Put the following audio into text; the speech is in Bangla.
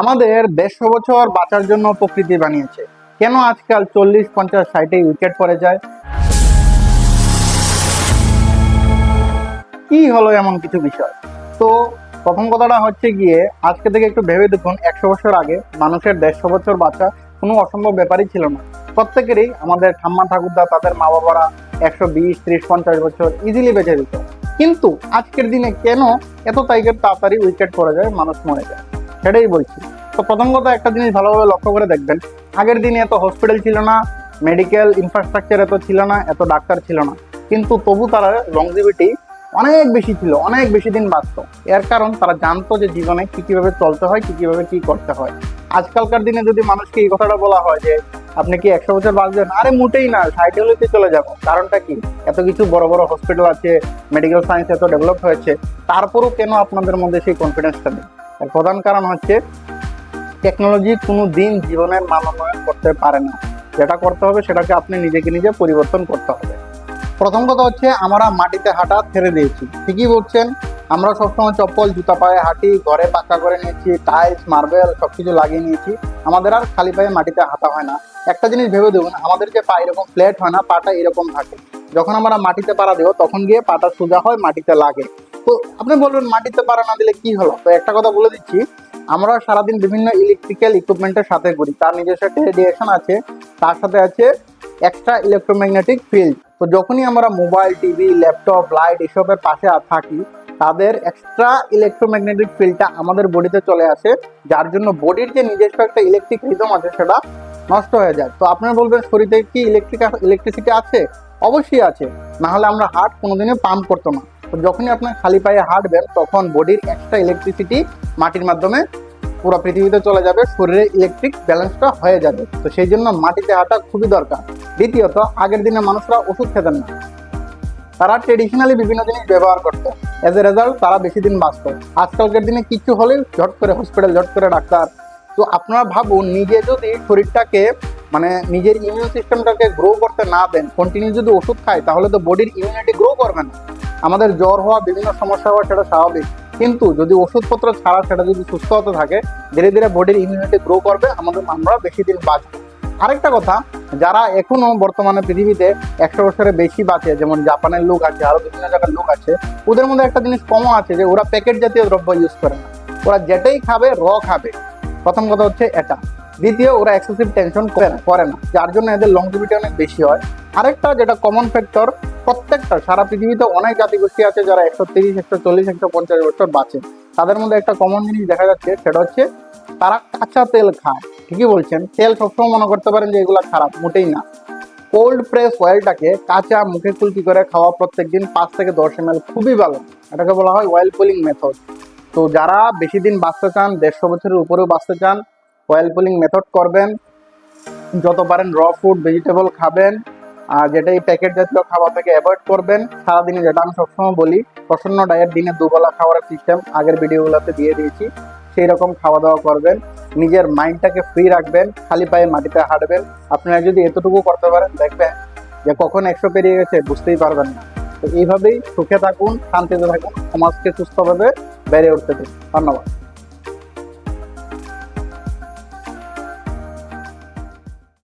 আমাদের দেড়শো বছর বাঁচার জন্য প্রকৃতি বানিয়েছে। কেন আজকাল চল্লিশ, পঞ্চাশ, ষাটে উইকেট পড়ে যায়? কি হলো এমন কিছু বিষয়? তো প্রথম কথাটা হচ্ছে গিয়ে, আজকে থেকে একটু ভেবে দেখুন, একশো বছর আগে মানুষের দেড়শো বছর বাঁচা কোনো অসম্ভব ব্যাপারই ছিল না। প্রত্যেকেরই আমাদের ঠাম্মা ঠাকুরদা, তাদের মা বাবারা একশো বিশ, ত্রিশ, পঞ্চাশ বছর ইজিলি বেঁচে দিত কিন্তু আজকের দিনে কেন এত তারিখের তাড়াতাড়ি উইকেট পড়ে যায়, মানুষ মরে যায়? সেটাই বলছি। তো প্রথম কথা একটা জিনিস ভালোভাবে লক্ষ্য করে দেখবেন, আগের দিনে এত হসপিটাল ছিল না মেডিকেল ইনফ্রাস্ট্রাকচার এত ছিল না, এত ডাক্তার ছিল না। কিন্তু তবু তারা লংজিভিটি অনেক বেশি ছিল, অনেক বেশি দিন বাঁচত। এর কারণ তারা জানতো যে জীবনে কি কীভাবে চলতে হয়, কি কীভাবে কি করতে হয়। আজকালকার দিনে যদি মানুষকে এই কথাটা বলা হয় যে, আপনি কি একশো বছর বাঁচবেন? আরে মোটেই না সাইকেলিতে চলে যাব। কারণটা কি? এত কিছু বড় বড় হসপিটাল আছে মেডিকেল সায়েন্স এত ডেভেলপ হয়েছে, তারপরও কেন আপনাদের মধ্যে সেই কনফিডেন্সটা নেই? এর প্রধান কারণ হচ্ছে টেকনোলজি কোনো দিন জীবনের মান উন্নয়ন করতে পারে না। যেটা করতে হবে সেটাকে আপনি নিজেকে নিজে পরিবর্তন করতে হবে। প্রথম কথা হচ্ছে আমরা মাটিতে হাঁটা ছেড়ে দিয়েছি। ঠিকই বলছেন, আমরা সবসময় চপ্পল, জুতা পায়ে হাঁটি, ঘরে পাক্কা করে নিয়েছি টাইলস মার্বেল সব কিছু লাগিয়ে নিয়েছি। আমাদের আর খালি পায়ে মাটিতে হাঁটা হয় না। একটা জিনিস ভেবে দেখুন, আমাদের যে পা এরকম ফ্ল্যাট হয় না, পাটা এরকম থাকে। যখন আমরা মাটিতে পাড়া দেবো, তখন গিয়ে পাটা সোজা হয় মাটিতে লাগে। আপনি বলবেন মাটিতে পাড়া না দিলে কি হলো? তো একটা কথা বলে দিচ্ছি, আমরা সারাদিন বিভিন্ন ইলেকট্রিক্যাল ইকুইপমেন্টের সাথে ঘুরি। তার নিজস্ব একটা রেডিয়েশন আছে, তার সাথে আছে এক্সট্রা ইলেকট্রোম্যাগনেটিক ফিল্ড তো যখনই আমরা মোবাইল টিভি ল্যাপটপ লাইট এসবের পাশে থাকি, তাদের এক্সট্রা ইলেকট্রোম্যাগনেটিক ফিল্ডটা আমাদের বডিতে চলে আসে, যার জন্য বডির যে নিজস্ব একটা ইলেকট্রিক রিদম আছে, সেটা নষ্ট হয়ে যায়। তো আপনারা বলবেন, শরীরে কি ইলেকট্রিক ইলেকট্রিসিটি আছে? অবশ্যই আছে। না হলে আমরা হার্ট কোনোদিনই পাম্প করতো না। তো যখনই আপনার খালি পায়ে হাঁটবেন, তখন বডির এক্সট্রা ইলেকট্রিসিটি মাটির মাধ্যমে পুরো পৃথিবীতে চলে যাবে, শরীরে ইলেকট্রিক ব্যালেন্সটা হয়ে যাবে। তো সেই জন্য মাটিতে হাঁটা খুবই দরকার। দ্বিতীয়ত, আগের দিনে মানুষরা ওষুধ খেতেন না। তারা ট্রেডিশনালি বিভিন্ন জিনিস ব্যবহার করতো। এজ এ রেজাল্ট তারা বেশি দিন বাঁচত। আজকালকার দিনে কিছু হলেই ঝট করে হসপিটাল ঝট করে ডাক্তার। তো আপনারা ভাবুন, নিজে যদি শরীরটাকে মানে নিজের ইমিউন সিস্টেমটাকে গ্রো করতে না দেন কন্টিনিউ যদি ওষুধ খায়, তাহলে তো বডির ইমিউনিটি গ্রো করবে না। আমাদের জ্বর হওয়া, বিভিন্ন সমস্যা হওয়া সেটা স্বাভাবিক। কিন্তু যদি ওষুধপত্র ছাড়া সেটা যদি সুস্থ হতে থাকে, ধীরে ধীরে বডির ইমিউনিটি গ্রো করবে, আমাদের আমরা বেশি দিন বাঁচবো। আরেকটা কথা, যারা এখনও বর্তমানে পৃথিবীতে একশো বছরের বেশি বাঁচে, যেমন জাপানের লোক আছে আরও বিভিন্ন জায়গার লোক আছে, ওদের মধ্যে একটা জিনিস কমও আছে যে ওরা প্যাকেট জাতীয় দ্রব্য ইউজ করে না। ওরা যেটাই খাবে র খাবে। প্রথম কথা হচ্ছে এটা। দ্বিতীয়, ওরা এক্সেসিভ টেনশন করে না করে না, যার জন্য এদের লংজিভিটি অনেক বেশি হয়। আরেকটা যেটা কমন ফ্যাক্টর প্রত্যেকটা, সারা পৃথিবীতে অনেক জাতিগোষ্ঠী আছে যারা একশো তিরিশ, একশো চল্লিশ, একশো পঞ্চাশ বছর বাঁচে। তাদের মধ্যে একটা কমন জিনিস দেখা যাচ্ছে, সেটা হচ্ছে তারা কাঁচা তেল খায়। ঠিকই বলছেন, তেল সবসময় মনে করতে পারেন যে এগুলো খারাপ, মোটেই না। কোল্ড প্রেস অয়েলটাকে কাঁচা মুখে কুলকি করে খাওয়া প্রত্যেকদিন পাঁচ থেকে দশ এম খুবই ভালো। এটাকে বলা হয় অয়েল পুলিং মেথড তো যারা বেশি দিন বাঁচতে চান, দেড়শো বছরের উপরেও বাঁচতে চান অয়েল পুলিং মেথড করবেন। যত পারেন র ফুড ভেজিটেবল খাবেন। আর যেটা এই প্যাকেট জাতীয় খাবার থেকে অ্যাভয়েড করবেন, সারাদিনে যেটা আমি সবসময় বলি, প্রসন্ন ডায়েট দিনে দুবেলা খাওয়ার সিস্টেম আগের ভিডিওগুলোতে দিয়ে দিয়েছি। সেই রকম খাওয়া দাওয়া করবেন, নিজের মাইন্ডটাকে ফ্রি রাখবেন, খালি পায়ে মাটিতে হাঁটবেন। আপনারা যদি এতটুকু করতে পারেন, দেখবেন যে কখন একশো পেরিয়ে গেছে, বুঝতেই পারবেন না। তো এইভাবেই সুখে থাকুন, শান্তিতে থাকুন, সমাজকে সুস্থভাবে বেড়ে উঠতে দিন ধন্যবাদ।